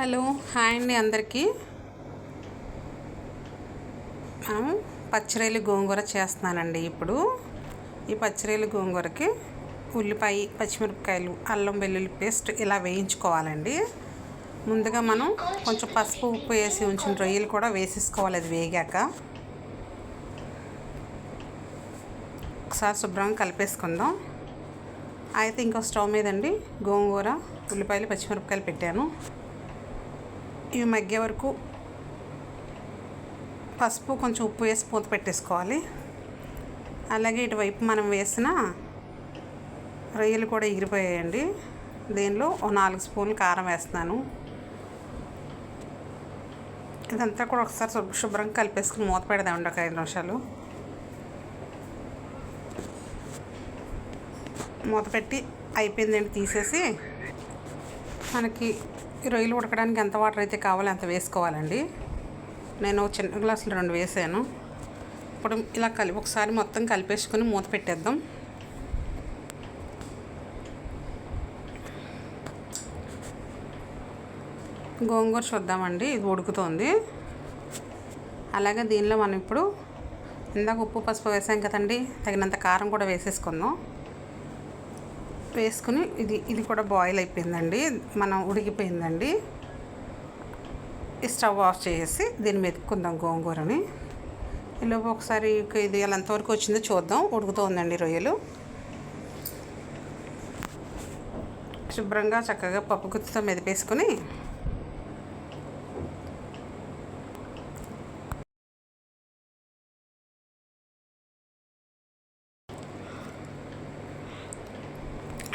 Hello hi అండి అందరికీ. మనం పచ్చిరేలు గోంగూర చేస్తున్నానండి ఇప్పుడు. ఈ పచ్చిరేలు గోంగూరకి ఉల్లిపాయ పచ్చిమిరపకాయలు అల్లం వెల్లుల్లి పేస్ట్ ఇలా వేయించుకోవాలండి. ముందుగా మనం కొంచెం పసుపు ఉప్పు వేసి ఉంచిన రొయ్యలు కూడా వేసేసుకోవాలి అది వేగాక. ఒకసారి శుభ్రంగా కలిపేసుకుందాం. అయితే ఇంకో స్టవ్ మీదండి గోంగూర ఉల్లిపాయలు పచ్చిమిరపకాయలు పెట్టాను. ఇవి మగ్గే వరకు పసుపు కొంచెం ఉప్పు వేసి మూత పెట్టేసుకోవాలి. అలాగే ఇటువైపు మనం వేసిన రొయ్యలు కూడా ఎగిరిపోయాయండి. దీనిలో ఓ నాలుగు స్పూన్లు కారం వేస్తున్నాను. ఇదంతా కూడా ఒకసారి శుభ్ర శుభ్రంగా కలిపేసుకుని మూత పెడదామండి ఒక ఐదు నిమిషాలు. మూత పెట్టి అయిపోయిందండి తీసేసి మనకి ఈ రొయ్యలు ఉడకడానికి ఎంత వాటర్ అయితే కావాలో అంత వేసుకోవాలండి. నేను చిన్న గ్లాసులు రెండు వేసాను. ఇప్పుడు ఇలా కలిపి ఒకసారి మొత్తం కలిపేసుకొని మూత పెట్టేద్దాం. గోంగూర చూద్దామండి ఇది ఉడుకుతోంది. అలాగే దీనిలో మనం ఇప్పుడు ఇందాక ఉప్పు పసుపు వేసాం కదండి తగినంత కారం కూడా వేసేసుకుందాం. వేసుకుని ఇది ఇది కూడా బాయిల్ అయిపోయిందండి. మనం ఉడికిపోయిందండి. స్టవ్ ఆఫ్ చేసి దీన్ని మెతుక్కుందాం గోంగూరని. ఈలోపు ఒకసారి ఇది ఎలా ఎంతవరకు వచ్చిందో చూద్దాం. ఉడుకుతోందండి రొయ్యలు. శుభ్రంగా చక్కగా పప్పు గుత్తితో మెదిపేసుకుని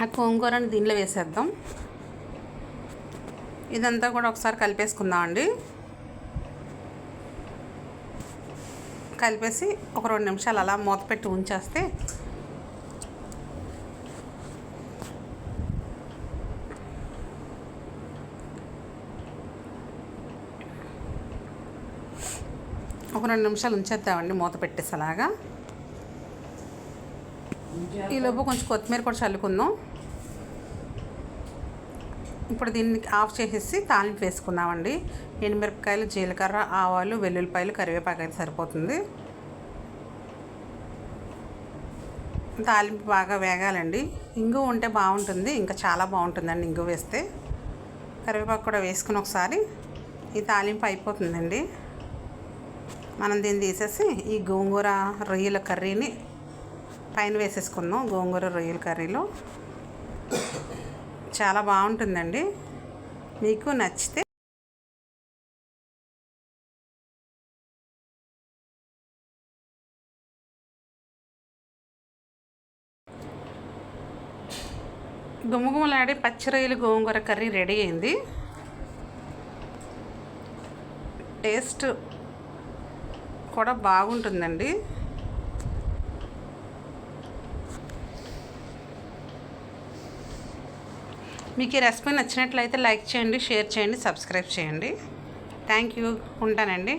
ఆ గోంగూరని దీనిలో వేసేద్దాం. ఇదంతా కూడా ఒకసారి కలిపేసుకుందాం అండి కలిపేసి ఒక రెండు నిమిషాలు అలా మూత పెట్టి ఉంచేస్తే ఒక రెండు నిమిషాలు ఉంచేద్దామండి మూత పెట్టేసి అలాగా ఈలోపు కొంచెం కొత్తిమీర కూడా చల్లుకుందాం. ఇప్పుడు దీన్ని ఆఫ్ చేసేసి తాలింపు వేసుకుందామండి. ఎండుమిరపకాయలు జీలకర్ర ఆవాలు వెల్లుల్లిపాయలు కరివేపాకు అయితే సరిపోతుంది. తాలింపు బాగా వేగాలండి. ఇంగు ఉంటే బాగుంటుంది. ఇంకా చాలా బాగుంటుందండి ఇంగు వేస్తే. కరివేపాకు కూడా వేసుకుని ఒకసారి ఈ తాలింపు అయిపోతుందండి. మనం దీన్ని తీసేసి ఈ గోంగూర రొయ్యల కర్రీని పైన వేసేసుకున్నాం గోంగూర రొయ్యల కర్రీలో. చాలా బాగుంటుందండి. మీకు నచ్చితే గుమగుమలాడే పచ్చి రొయ్యలు గోంగూర కర్రీ రెడీ అయింది. టేస్ట్ కూడా బాగుంటుందండి. మీకు ఈ రెసిపీ నచ్చినట్లయితే లైక్ చేయండి షేర్ చేయండి సబ్స్క్రైబ్ చేయండి. Thank you. ఉంటానండి.